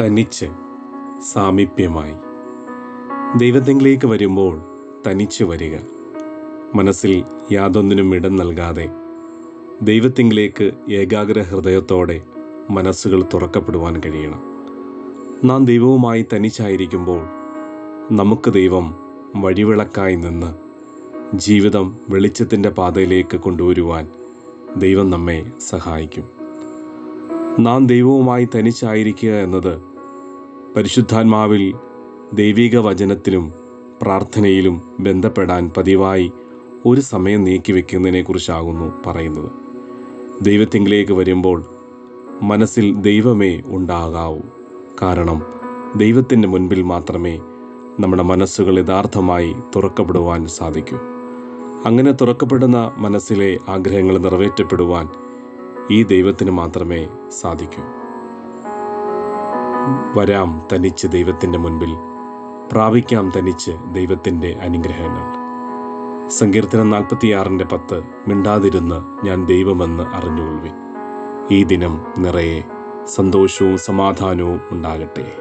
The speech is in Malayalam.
തനിച്ച് സാമീപ്യമായി. ദൈവത്തിങ്കിലേക്ക് വരുമ്പോൾ തനിച്ച് വരിക. മനസ്സിൽ യാതൊന്നിനും ഇടം നൽകാതെ ദൈവത്തിങ്കിലേക്ക് ഏകാഗ്ര ഹൃദയത്തോടെ മനസ്സുകൾ തുറക്കപ്പെടുവാൻ കഴിയണം. നാം ദൈവവുമായി തനിച്ചായിരിക്കുമ്പോൾ നമുക്ക് ദൈവം വഴിവിളക്കായി നിന്ന് ജീവിതം വെളിച്ചത്തിന്റെ പാതയിലേക്ക് കൊണ്ടുവരുവാൻ ദൈവം നമ്മെ സഹായിക്കും. നാം ദൈവവുമായി തനിച്ചായിരിക്കുക എന്നത് പരിശുദ്ധാത്മാവിൽ ദൈവിക വചനത്തിലും പ്രാർത്ഥനയിലും ബന്ധപ്പെടാൻ പതിവായി ഒരു സമയം നീക്കിവെക്കുന്നതിനെക്കുറിച്ചാകുന്നു പറയുന്നത്. ദൈവത്തിങ്കിലേക്ക് വരുമ്പോൾ മനസ്സിൽ ദൈവമേ ഉണ്ടാകാവൂ. കാരണം ദൈവത്തിന്റെ മുൻപിൽ മാത്രമേ നമ്മുടെ മനസ്സുകൾ യഥാർത്ഥമായി തുറക്കപ്പെടുവാൻ സാധിക്കൂ. അങ്ങനെ തുറക്കപ്പെടുന്ന മനസ്സിലെ ആഗ്രഹങ്ങൾ നിറവേറ്റപ്പെടുവാൻ ഈ ദൈവത്തിന് മാത്രമേ സാധിക്കൂ. വരാം തനിച്ച് ദൈവത്തിന്റെ മുൻപിൽ. പ്രാപിക്കാം തനിച്ച് ദൈവത്തിന്റെ അനുഗ്രഹങ്ങൾ. സങ്കീർത്തനം നാൽപ്പത്തിയാറിന്റെ പത്ത് മിണ്ടാതിരുന്ന് ഞാൻ ദൈവമെന്ന് അറിഞ്ഞുകൊള്ളു ഈ ദിനം നിറയെ സന്തോഷവും സമാധാനവും ഉണ്ടാകട്ടെ.